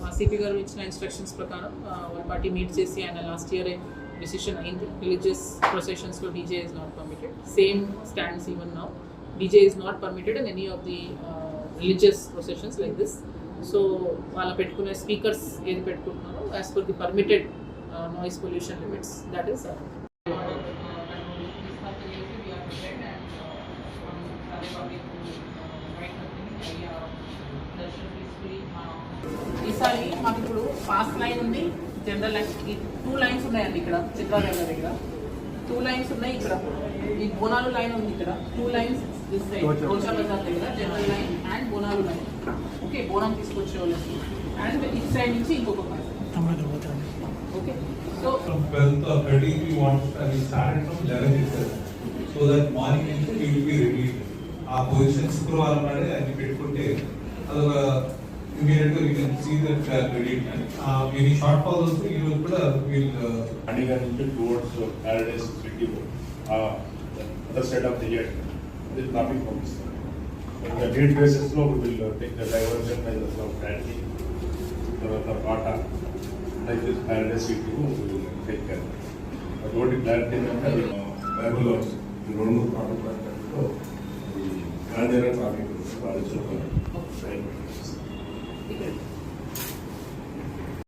మా సిపి గారు ఇచ్చిన ఇన్స్ట్రక్షన్స్ ప్రకారం వాళ్ళ పార్టీ మీట్ చేసి ఆయన లాస్ట్ ఇయర్ డిసిషన్ అయింది. Religious ప్రొసెషన్స్లో DJ is not permitted same stands even now DJ is not permitted in any of the religious processions like this so వాళ్ళ పెట్టుకునే స్పీకర్స్ ఏది పెట్టుకుంటున్నారో as per the permitted noise pollution limits that is ఈసారి మాకు ఇప్పుడు fast line ఉంది. General line ఈ two lines ఉన్నాయండి ఇక్కడ చిత్రాల దగ్గర. టూ లైన్స్ ఉన్నాయి ఇక్కడ. ఈ బోనాలు లైన్ ఉంది ఇక్కడ. టూ లైన్స్ దిస్ సైడ్ రోషా బజార్ దగ్గర general line and Bonalu line okay బోనం తీసుకొచ్చే వాళ్ళకి అండ్ ఈ సైడ్ నుంచి ఇంకొక okay so. So that morning నుంచి. ఆ పొజిషన్ శుక్రవారం నాడే అన్ని పెట్టుకుంటే అదొక you can, you can see that the credit uh, any shortfall also you will put a will. Uh, adding a little towards uh, paradise festival, uh, the side of the year, there is nothing from this. The gate basis not we will uh, take the diversion measures of Bradley, the, the like this paradise festival, we will take care. But it uh, that thing that the Bible also, the Roman part of that, the Gandhara topic, the Parish of Right. ఇక్కడ